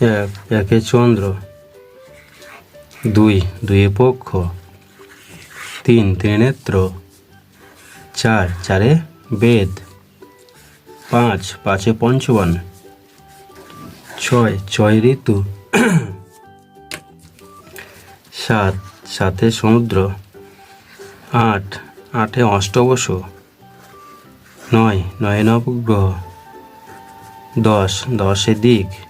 এক, একে চন্দ্র। দুই, দুয়ে পক্ষ। তিন ত্রিনেত্র চার, চারে বেদ। পাঁচ, পাঁচে পঞ্চবন। ছয় ছয় ঋতু। সাত, সাতে সমুদ্র। আট, আটে অষ্টবশ। নয় নয় নবগ্রহ। দশ, দশে দিক।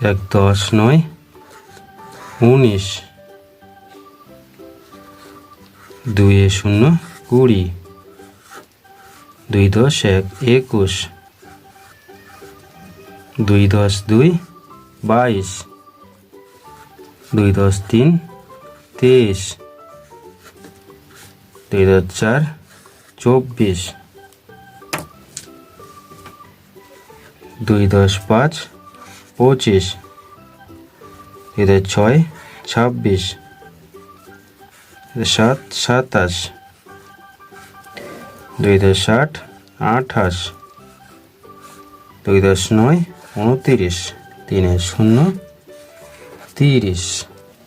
এক, দশ, নয়, উনিশ দুয়ে শূন্য, কুড়ি, দুই, দশ, এক, একুশ, দুই, দশ, দুই, বাইশ, দুই, দশ, তিন, তেইশ, দুই, দশ, চার, চব্বিশ, দুই, দশ, পাঁচ পঁচিশ। দশ ছয়, ছাব্বিশ। সাত, সাতাশ। দুই দশ ষাট, আঠাশ। দুই দশ নয়, উনতিরিশ। তিনে শূন্য, তিরিশ।